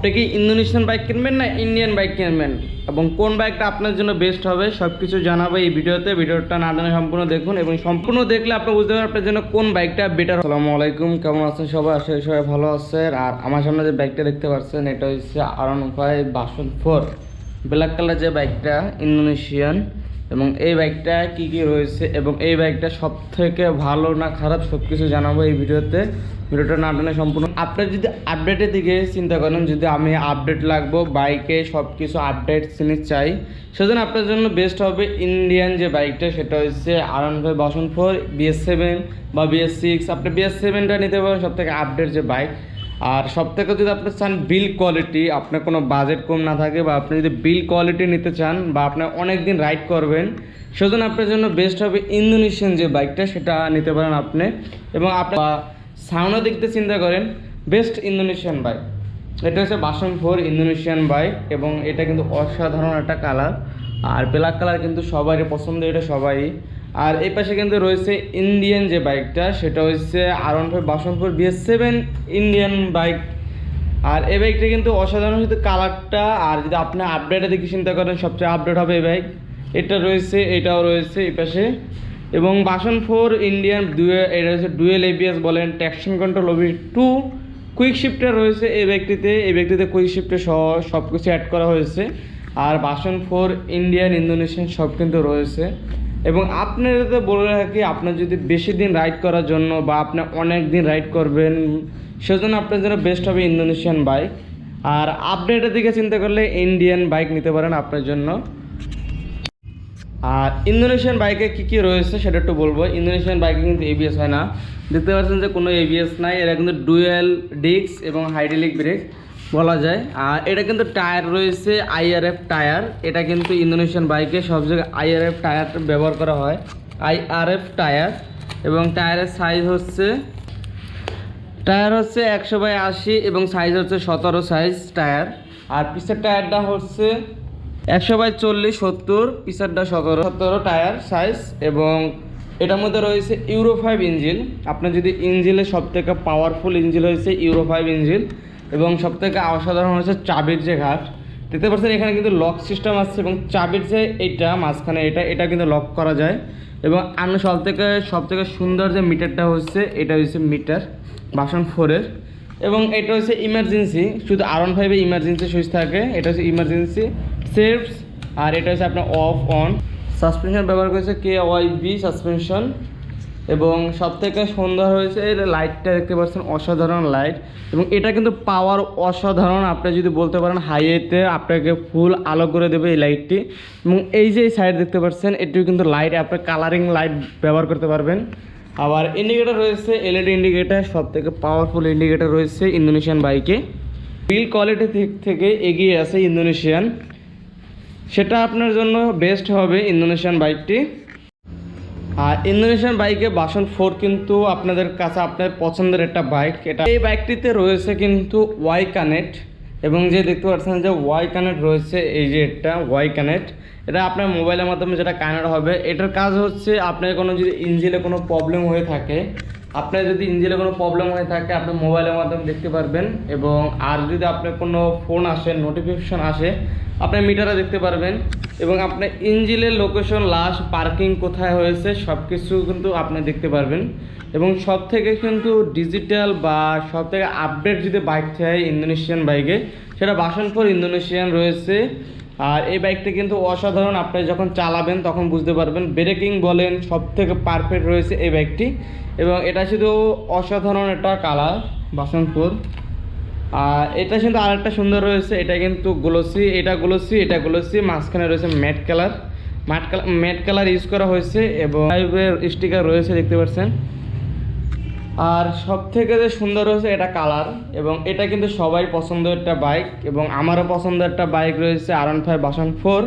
আপনি কি Indonesian bike কিনবেন না ইন্ডিয়ান বাইক কিনবেন? এবং কোন বাইকটা আপনার জন্য বেস্ট হবে সব কিছু জানাব এই ভিডিওতে। ভিডিওটা না জানা সম্পূর্ণ দেখুন এবং সম্পূর্ণ দেখলে আপনি বুঝতে পারবেন আপনার জন্য কোন বাইকটা বেটার আসসালামু আলাইকুম, কেমন আছেন সবাই? আশা করি সবাই ভালো আছেন। আর আমার সামনে যে বাইকটা দেখতে পাচ্ছেন, এটা হচ্ছে আরন ফাইভ বাসন ফোর ব্ল্যাক কালার যে বাইকটা ইন্দোনেশিয়ান এবং এই বাইকটা কি কি রয়েছে এবং এই বাইকটা সব থেকে ভালো না খারাপ সব কিছু জানাব এই ভিডিওতে। ভিডিওটা না টানে সম্পূর্ণ আপনি যদি আপডেটের দিকে চিন্তা করেন, যদি আমি আপডেট লাগবো বাইকে সব কিছু আপডেট জিনিস চাই, সেজন্য আপনার জন্য বেস্ট হবে ইন্ডিয়ান যে বাইকটা সেটা হচ্ছে R five version four BS seven বা বিএস সিক্স আপনি বিএস সেভেনটা নিতে পারেন সব থেকে আপডেট যে বাইক আর সব থেকে যদি আপনি চান বিল কোয়ালিটি, আপনার কোনো বাজেট কম না থাকে বা আপনি যদি বিল কোয়ালিটি নিতে চান বা আপনি অনেক দিন রাইড করবেন, সেজন্য আপনার জন্য বেস্ট হবে ইন্দোনেশিয়ান যে বাইকটা সেটা নিতে পারেন আপনি। এবং আপনার সাউন্ডের দিক দিয়ে চিন্তা করেন, বেস্ট ইন্দোনেশিয়ান বাইক। এটা হচ্ছে বাসন ফোর ইন্দোনেশিয়ান বাইক এবং এটা কিন্তু অসাধারণ একটা কালার। আর ব্ল্যাক কালার কিন্তু সবারই পছন্দ এটা সবাই আর এই পাশে কিন্তু রয়েছে ইন্ডিয়ান যে বাইকটা, সেটা হচ্ছে আর ওয়ান ফাইভ বাসনপুর বিএস সেভেন ইন্ডিয়ান বাইক আর এই বাইকটা কিন্তু অসাধারণ শুধু কালারটা, আর যদি আপনি আপডেটের দিকে চিন্তা করেন, সবচেয়ে আপডেট হবে এই বাইক। এটা রয়েছে, এটাও রয়েছে এই পাশে। এবং বাসন ফোর ইন্ডিয়ান ডুয়ে এটা হচ্ছে ডুয়েল এবিএস বলেন ট্যাকশন কন্ট্রোল ওবি টু কুইক শিফটার রয়েছে এই ব্যক্তিতে এই ব্যক্তিতে কুইক শিফটে সহ সব কিছু অ্যাড করা হয়েছে। আর বাসন ফোর ইন্ডিয়ান ইন্দোনেশিয়ান সব কিন্তু রয়েছে। এবং আপনারা বলে রাখি, আপনার যদি বেশি দিন রাইড করার জন্য বা আপনি অনেক দিন রাইড করবেন, সেজন্য আপনার জন্য বেস্ট হবে ইন্দোনেশিয়ান বাইক আর আপনি আপডেটের দিকে চিন্তা করলে ইন্ডিয়ান বাইক নিতে পারেন আপনার জন্য। আর ইন্দোনেশিয়ান বাইকে কি কি রয়েছে সেটা একটু বলব। ইন্দোনেশিয়ান বাইকে কিন্তু এবিএস হয় না। দেখতে পাচ্ছেন যে কোনো এবিএস নাই, এরা কিন্তু ডুয়েল ডিস্ক এবং হাইড্রোলিক ব্রেক বলা যায়। আর এটা কিন্তু টায়ার রয়েছে আইআরএফ টায়ার। এটা কিন্তু ইন্দোনেশিয়ান বাইকে সব জায়গায় আইআরএফ টায়ার ব্যবহার করা হয়। আইআরএফ টায়ার এবং টায়ারের সাইজ হচ্ছে, টায়ার হচ্ছে একশো বাই আশি এবং সাইজ হচ্ছে সতেরো সাইজ টায়ার। আর পিসের টায়ারটা হচ্ছে একশো বাই চল্লিশ, সত্তর পিছারটা সতেরো। সতেরো টায়ার সাইজ এবং এটার মধ্যে রয়েছে ইউরো ফাইভ ইঞ্জিন আপনার যদি ইঞ্জিনের সব থেকে পাওয়ারফুল ইঞ্জিন হয়েছে ইউরো ফাইভ ইঞ্জিন এবং সব থেকে অসাধারণ হচ্ছে চাবির যে ঘাট। দেখতে পাচ্ছেন, এখানে কিন্তু লক সিস্টেম আছে এবং চাবির যে এইটা, মাঝখানে এটা এটা কিন্তু লক করা যায়। এবং আমি সব থেকে সব থেকে সুন্দর যে মিটারটা হচ্ছে, এটা হচ্ছে মিটার, বাসন ফোরের। এবং এটা হচ্ছে ইমার্জেন্সি শুধু আর ওয়ান ফাইভে ইমার্জেন্সি সুইচ থাকে, এটা হচ্ছে ইমার্জেন্সি সেভস আর এটা হচ্ছে আপনার অফ অন সাসপেনশন ব্যবহার করেছে কে ওয়াই বি সাসপেনশন এবং সব থেকে সুন্দর হয়েছে এর লাইটটা দেখতে পাচ্ছেন, অসাধারণ লাইট এবং এটা কিন্তু পাওয়ার অসাধারণ, আপনি যদি বলতে পারেন হাইওয়েতে আপনাকে ফুল আলো করে দেবে এই লাইটটি এবং এই যে সাইড দেখতে পাচ্ছেন, এটিও কিন্তু লাইট আপনি কালারিং লাইট ব্যবহার করতে পারবেন। আবার ইন্ডিকেটার রয়েছে এলইডি ইন্ডিকেটার সব থেকে পাওয়ারফুল ইন্ডিকেটার রয়েছে ইন্দোনেশিয়ান বাইকে বিল কোয়ালিটি দিক থেকে এগিয়ে আছে ইন্দোনেশিয়ান সেটা আপনার জন্য বেস্ট হবে ইন্দোনেশিয়ান বাইকটি আর ইন্দোনেশিয়ান বাইকে বাসন ফোর কিন্তু আপনাদের কাছে আপনার পছন্দের একটা বাইক। এটা এই বাইকটিতে রয়েছে কিন্তু ওয়াই কানেক্ট এবং যে দেখতে পাচ্ছেন যে ওয়াই কানেক্ট রয়েছে, এই যে এটা ওয়াই কানেক্ট। এটা আপনার মোবাইলের মাধ্যমে যেটা কানেক্ট হবে। এটার কাজ হচ্ছে আপনার কোনো যদি ইঞ্জিনে কোনো প্রবলেম হয়ে থাকে আপনার যদি ইঞ্জিনে কোনো প্রবলেম হয়ে থাকে, আপনি মোবাইলের মাধ্যমে দেখতে পারবেন এবং আর যদি আপনার কোনো ফোন আসে নোটিফিকেশন আসে, আপনি মিটারে দেখতে পারবেন এবং আপনার ইঞ্জিনের লোকেশন লাস্ট পার্কিং কোথায় হয়েছে সব কিছু কিন্তু আপনি দেখতে পারবেন। এবং সব থেকে কিন্তু ডিজিটাল বা সব থেকে আপডেট যদি বাইক চাই ইন্দোনেশিয়ান বাইকে সেটা বাসনপুর ইন্দোনেশিয়ান রয়েছে। আর এই বাইকটা কিন্তু অসাধারণ। আপনি যখন চালাবেন, তখন বুঝতে পারবেন। ব্রেকিং বলেন সব থেকে পারফেক্ট রয়েছে এই বাইকটি এবং এটা শুধু অসাধারণ একটা কালার বাসনপুর। আর এটা কিন্তু আরেকটা সুন্দর রয়েছে, এটা কিন্তু গ্লোসি এটা গ্লোসি এটা গ্লোসি মাঝখানে রয়েছে matte colour matte colour matte colour use করা হয়েছে এবং স্টিকার রয়েছে, দেখতে পাচ্ছেন। আর সব থেকে যে সুন্দর হয়েছে এটা কালার এবং এটা কিন্তু সবাই পছন্দের একটা বাইক এবং আমারও পছন্দের একটা বাইক রয়েছে R one five version four